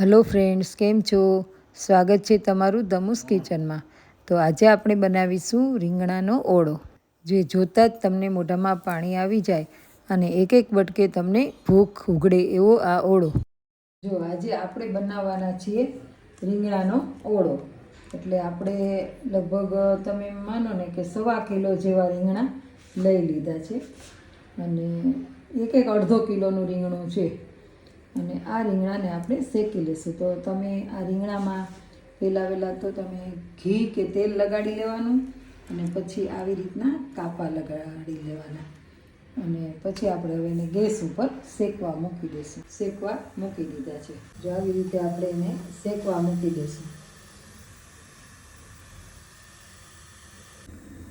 Hello friends, કેમ છો? સ્વાગત છે તમારું ધમુસ કિચનમાં. તો આજે આપણે બનાવીશું રીંગણાનો ઓળો. જે જોતાં જ તમને મોઢામાં પાણી આવી જાય અને એક એક બટકે તમને ભૂખ ઉઘડે એવો આ ઓળો. જો, આજે આપણે બનાવવાના છીએ રીંગણાનો ઓળો. એટલે આપણે લગભગ તમે માનો ને કે સવા કિલો જેવા રીંગણા લઈ લીધા છે. અને એક એક અડધો કિલોનું રીંગણું છે. અને આ રીંગણાને આપણે શેકી લઈશું તો તમે આ રીંગણામાં પહેલાં તો તમે ઘી કે તેલ લગાડી લેવાનું અને પછી આવી રીતના કાપા લગાડી લેવાના. અને પછી આપણે હવે એને ગેસ ઉપર શેકવા મૂકી દઈશું શેકવા મૂકી દીધા છે. જો આવી રીતે આપણે એને શેકવા મૂકી દઈશું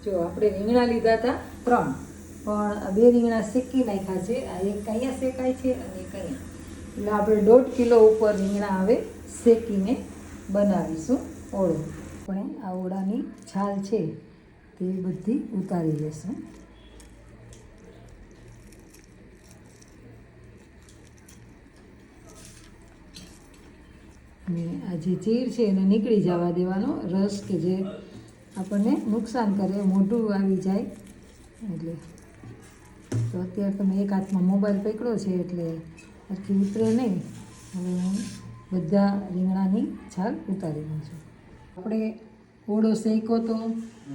જો આપણે રીંગણા લીધા હતા ત્રણ. પણ બે રીંગણા શેકી નાખ્યા છે. આ એક અહીંયા શેકાય છે અને એક અહીંયા. એટલે આપણે દોઢ કિલો ઉપર રીંગણા હવે શેકીને બનાવીશું ઓળો. આપણે આ ઓળાની છાલ છે તે બધી ઉતારી લેશું. અને આ જે ચીર છે એને નીકળી જવા દેવાનો. રસ કે જે આપણને નુકસાન કરે, મોઢું આવી જાય. એટલે તો અત્યારે તમે એક હાથમાં મોબાઈલ પકડ્યો છે એટલે સરખી ઉતરે નહીં. હવે હું બધા રીંગણાની છાલ ઉતારી લઉં છું. આપણે ઓળો શેકો તો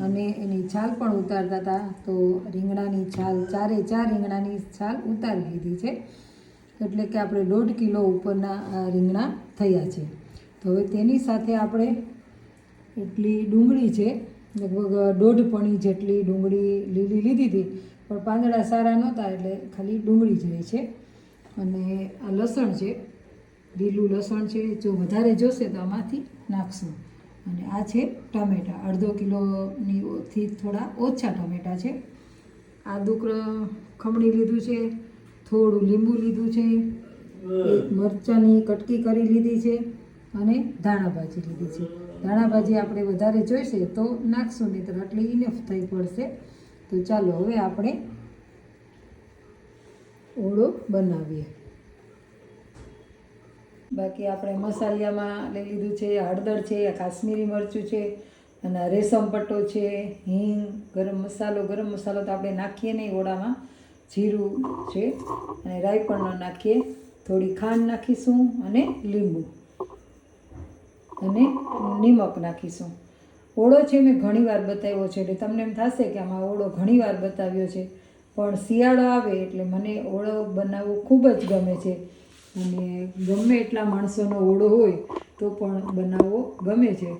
અને એની છાલ પણ ઉતારતા હતા, તો રીંગણાની છાલ, ચારે ચાર રીંગણાની છાલ ઉતારી લીધી છે. એટલે કે આપણે દોઢ કિલો ઉપરના રીંગણા થયા છે. તો હવે તેની સાથે આપણે એટલી ડુંગળી છે, લગભગ દોઢ પણી જેટલી ડુંગળી લીલી લીધી હતી. પણ પાંદડા સારા નહોતા, એટલે ખાલી ડુંગળી જ રહી છે. અને આ લસણ છે, લીલું લસણ છે, જો વધારે જોશે તો આમાંથી નાખશું. અને આ છે ટામેટાં. અડધો કિલોની થી થોડા ઓછા ટામેટાં છે. આદુ ખમણી લીધું છે, થોડું લીંબુ લીધું છે મરચાંની કટકી કરી લીધી છે અને ધાણા ભાજી લીધી છે. ધાણા ભાજી આપણે વધારે જોઈશે તો નાખશું નહીં તો આટલી ઇનફ થઈ પડશે. તો ચાલો, હવે આપણે ઓળો બનાવીએ. બાકી આપણે મસાલિયામાં લઈ લીધું છે, હળદર છે, કાશ્મીરી મરચું છે, અને રેશમ પટ્ટો છે, હિંગ, ગરમ મસાલો ગરમ મસાલો તો આપણે નાખીએ નહીં ઓળામાં. જીરું છે, અને રાઈ પણ નાખીએ. થોડી ખાંડ નાખીશું અને લીંબુ. અને નિમક નાખીશું. ઓળો છે મેં ઘણીવાર બતાવ્યો છે, એટલે તમને એમ થશે કે આમાં ઓળો ઘણીવાર બતાવ્યો છે. પણ શિયાળો આવે એટલે મને ઓળો બનાવવો ખૂબ જ ગમે છે. અને ગમે એટલા માણસોનો ઓળો હોય તો પણ બનાવવો ગમે છે.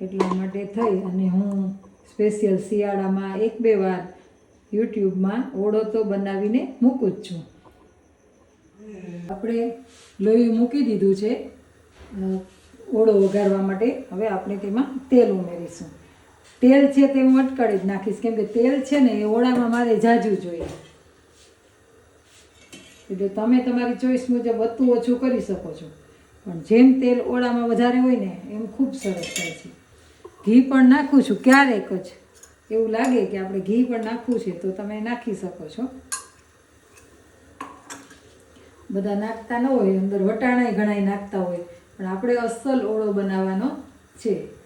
એટલા માટે થઈ અને હું સ્પેશિયલ શિયાળામાં એક બે વાર યુટ્યુબમાં ઓળો તો બનાવીને મૂકું જ છું. આપણે લોહી મૂકી દીધું છે. ઓળો વઘારવા માટે. હવે આપણે તેમાં તેલ ઉમેરીશું. તેલ છે તે હું અટકાળી જ નાખીશ. કેમ કે તેલ છે ને એ ઓળામાં મારે જાજુ જોઈએ. એટલે તમે તમારી ચોઈસ મુજબ વધતું ઓછું કરી શકો છો. પણ જેમ તેલ ઓળામાં વધારે હોય ને, એમ ખૂબ સરસ થાય છે. ઘી પણ નાખું છું ક્યારેક જ. એવું લાગે કે આપણે ઘી પણ નાખવું છે તો તમે નાખી શકો છો. બધા નાખતા ન હોય, અંદર વટાણાય ઘણાય નાખતા હોય. પણ આપણે અસલ ઓળો બનાવવાનો છે.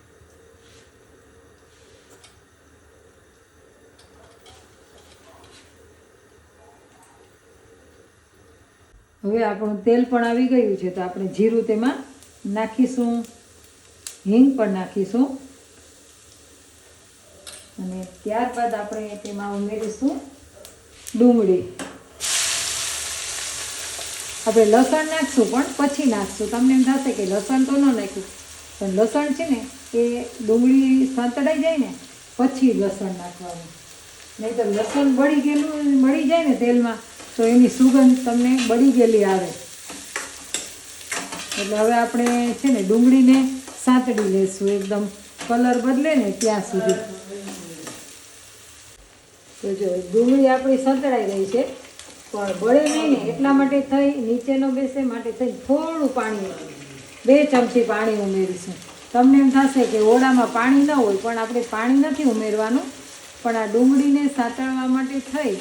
હવે આપણું તેલ પણ આવી ગયું છે તો આપણે જીરું તેમાં નાખીશું, હિંગ પણ નાખીશું. અને ત્યારબાદ આપણે તેમાં ઉમેરીશું ડુંગળી. આપણે લસણ નાખશું, પણ પછી નાખશું. તમને એમ થશે કે લસણ તો ન નાખ્યું. પણ લસણ છે ને, એ ડુંગળી સાંતળાઈ જાય ને, પછી લસણ નાખવાનું. નહીં તો લસણ બળી ગયેલું, મળી જાય ને તેલમાં તો એની સુગંધ તમને બળી ગયેલી આવે. એટલે હવે આપણે છે ને ડુંગળીને સાંતળી લઈશું એકદમ કલર બદલે ને ત્યાં સુધી. તો જો, ડુંગળી આપણી સંતળાઈ રહી છે, પણ બળે નહીં ને એટલા માટે થઈ, નીચેનો બેસે માટે થઈ થોડું પાણી. બે ચમચી પાણી ઉમેરીશું. તમને એમ થશે કે ઓળામાં પાણી ન હોય, પણ આપણે પાણી નથી ઉમેરવાનું. પણ આ ડુંગળીને સાંતળવા માટે થઈ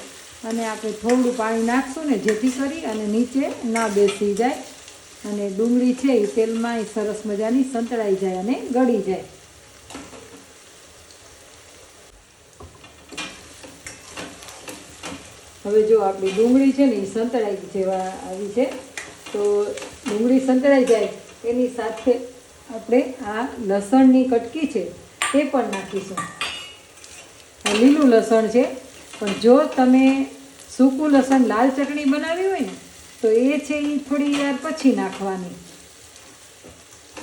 અને આપણે થોડું પાણી નાખશું ને જેથી કરી અને નીચે ના બેસી જાય. અને ડુંગળી છે એ તેલમાં એ સરસ મજાની સંતળાઈ જાય અને ગળી જાય. હવે જો આપણી ડુંગળી છે ને એ સંતળાઈ જેવા આવી છે, તો ડુંગળી સંતળાઈ જાય એની સાથે આપણે આ લસણની કટકી છે એ પણ નાખીશું. લીલું લસણ છે, પણ જો તમે સૂકું લસણ લાલ ચટણી બનાવી હોય ને, તો એ છે એ થોડી વાર પછી નાખવાની.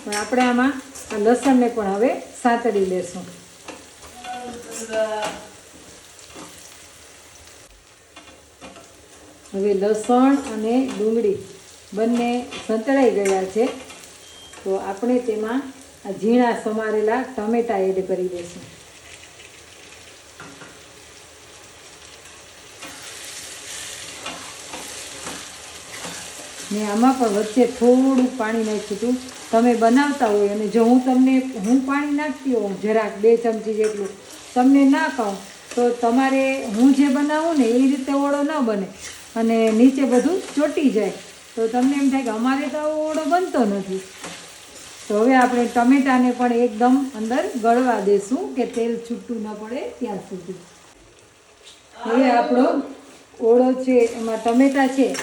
પણ આપણે આમાં આ લસણને પણ હવે સાંતળી લેશું. હવે લસણ અને ડુંગળી બંને સંતળાઈ ગયા છે, તો આપણે તેમાં આ ઝીણા સમારેલા ટમેટાં એડ કરી દઈશું. ને આમાં પણ વચ્ચે થોડું પાણી નાખ્યું હતું. તમે બનાવતા હોય અને જો હું તમને, હું પાણી નાખતી હોઉં જરાક, બે ચમચી જેટલું, તમને ના કહું તો તમારે હું જે બનાવું ને એ રીતે ઓળો ન બને. અને નીચે બધું ચોટી જાય. તો તમને એમ થાય કે અમારે તો આવો ઓળો બનતો નથી. તો હવે આપણે ટમેટાને પણ એકદમ અંદર ગળવા દેશું કે તેલ છૂટું ન પડે ત્યાં સુધી. હવે આપણો ઓળો છે, એમાં ટમેટા છે.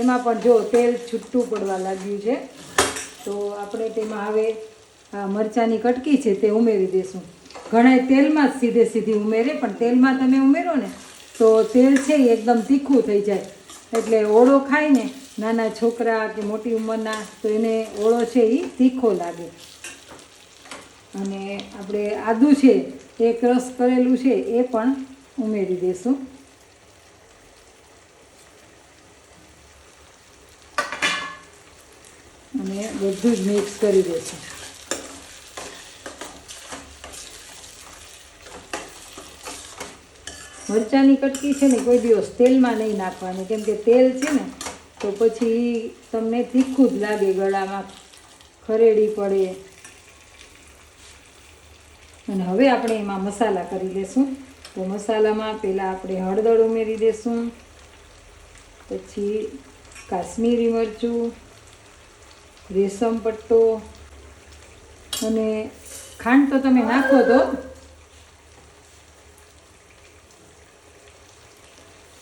એમાં પણ જો તેલ છૂટું પડવા લાગ્યું છે, તો આપણે તેમાં હવે આ મરચાંની કટકી છે તે ઉમેરી દઈશું ઘણા તેલમાં જ સીધે સીધી ઉમેરે, પણ તેલમાં તમે ઉમેરો ને, તો તેલ છે એ એકદમ તીખું થઈ જાય. એટલે ઓળો ખાય ને, નાના છોકરા કે મોટી ઉંમરના, તો એને ઓળો છે એ તીખો લાગે. અને આપણે આદું છે, એ ક્રશ કરેલું છે, એ પણ ઉમેરી દઈશું અને બધું જ મિક્સ કરી દઈશું મરચાંની કટકી છે ને કોઈ દિવસ તેલમાં નહીં નાખવાની. કેમ કે તેલ છે ને, તો પછી તમને તીખું જ લાગે ગળામાં, ખરેડી પડે. અને હવે આપણે એમાં મસાલા કરી દઈશું તો મસાલામાં પહેલાં આપણે હળદર ઉમેરી દઈશું પછી કાશ્મીરી મરચું રેશમ પટ્ટો અને ખાંડ તો તમે નાખો તો.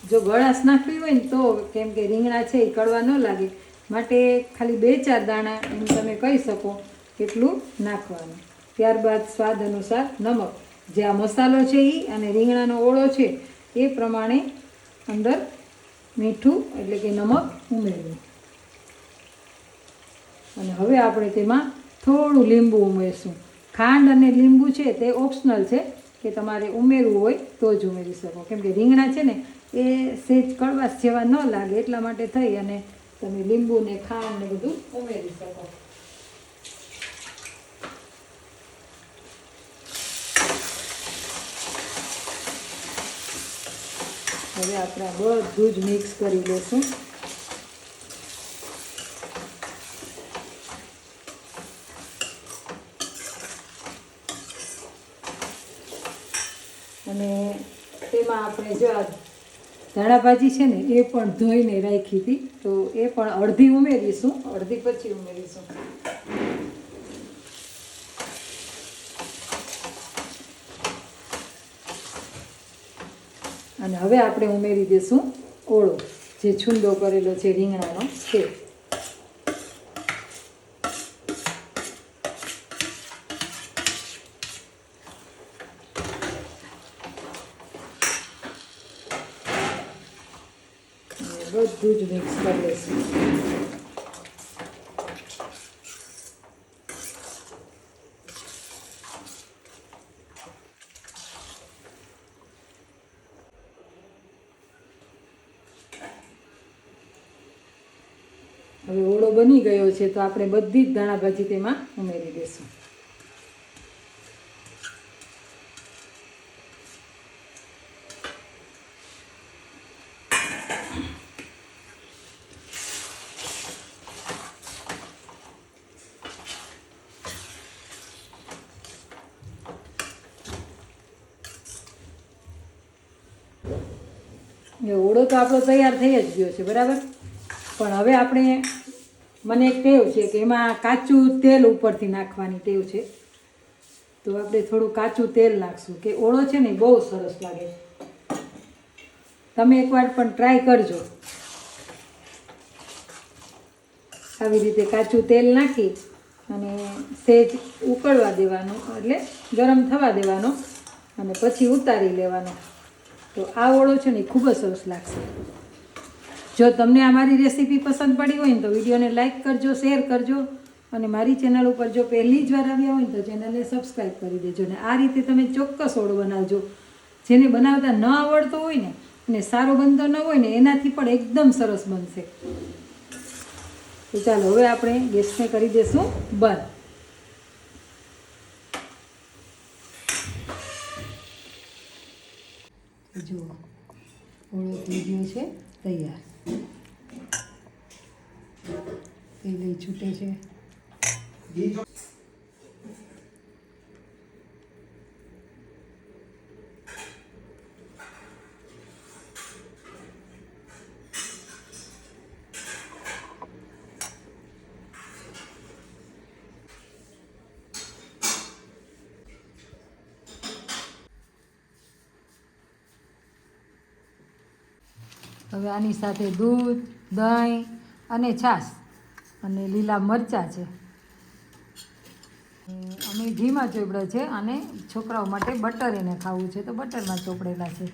જો ગળાશ નાખવી હોય ને તો કેમ કે રીંગણા છે એ કડવા ન લાગે. માટે ખાલી બે ચાર દાણા એમ તમે કહી શકો એટલું નાખવાનું. ત્યારબાદ સ્વાદ અનુસાર નમક. જે આ મસાલો છે એ અને રીંગણાનો ઓળો છે એ પ્રમાણે અંદર મીઠું એટલે કે નમક ઉમેરવું. અને હવે આપણે તેમાં થોડું લીંબુ ઉમેરશું. ખાંડ અને લીંબુ છે તે ઓપ્શનલ છે કે તમારે ઉમેરવું હોય તો જ ઉમેરી શકો. કેમ કે રીંગણા છે ને, એ સેજ કડવાશ જેવા ન લાગે એટલા માટે થઈ અને તમે લીંબુ ને ખાંડ ને બધું ઉમેરી શકો. હવે આપણે બધું જ મિક્સ કરી લઈશું અને તેમાં આપણે જો આ છે ને એ પણ ધોઈને રાખી હતી. તો એ પણ અડધી ઉમેરીશું. અડધી પછી ઉમેરીશું. અને હવે આપણે ઉમેરી દઈશું ઓળો જે છુંદો કરેલો છે રીંગણાનો તે અને બધું જ મિક્સ કરી લઈશું હવે ઓળો બની ગયો છે, તો આપણે બધી જ ધાણા ભાજી તેમાં ઉમેરી દઈશું. એ ઓળો તો આપણો તૈયાર થઈ જ ગયો છે, બરાબર? પણ હવે આપણે, મને એક ટેવ છે કે એમાં કાચું તેલ ઉપરથી નાખવાની ટેવ છે. તો આપણે થોડું કાચું તેલ નાખશું, કે ઓળો છે ને બહુ સરસ લાગે તમે એકવાર પણ ટ્રાય કરજો. આવી રીતે કાચું તેલ નાખી અને સેજ ઉકળવા દેવાનો, એટલે ગરમ થવા દેવાનો અને પછી ઉતારી લેવાનો. તો આ ઓળો છે ને ખૂબ જ સરસ લાગશે. જો તમને આ મારી રેસીપી પસંદ પડી હોય ને તો વિડીયોને લાઇક કરજો, શેર કરજો અને મારી ચેનલ ઉપર જો પહેલી જ વાર આવ્યા હોય ને તો ચેનલને સબસ્ક્રાઈબ કરી દેજો ને આ રીતે તમે ચોક્કસ ઓળો બનાવજો. જેને બનાવતા ન આવડતો હોય ને અને સારો બનતો ન હોય ને એનાથી પણ એકદમ સરસ બનશે. તો ચાલો હવે આપણે ગેસને કરી દઈશું બંધ. ઓળો થઈ ગયો છે તૈયાર. તેલ છૂટે છે. હવે આની સાથે દૂધ, દહીં અને છાશ અને લીલા મરચાં છે. અમે ઘીમાં ચોપડા છે અને છોકરાઓ માટે બટર એને ખાવું છે. તો બટરમાં ચોપડેલા છે.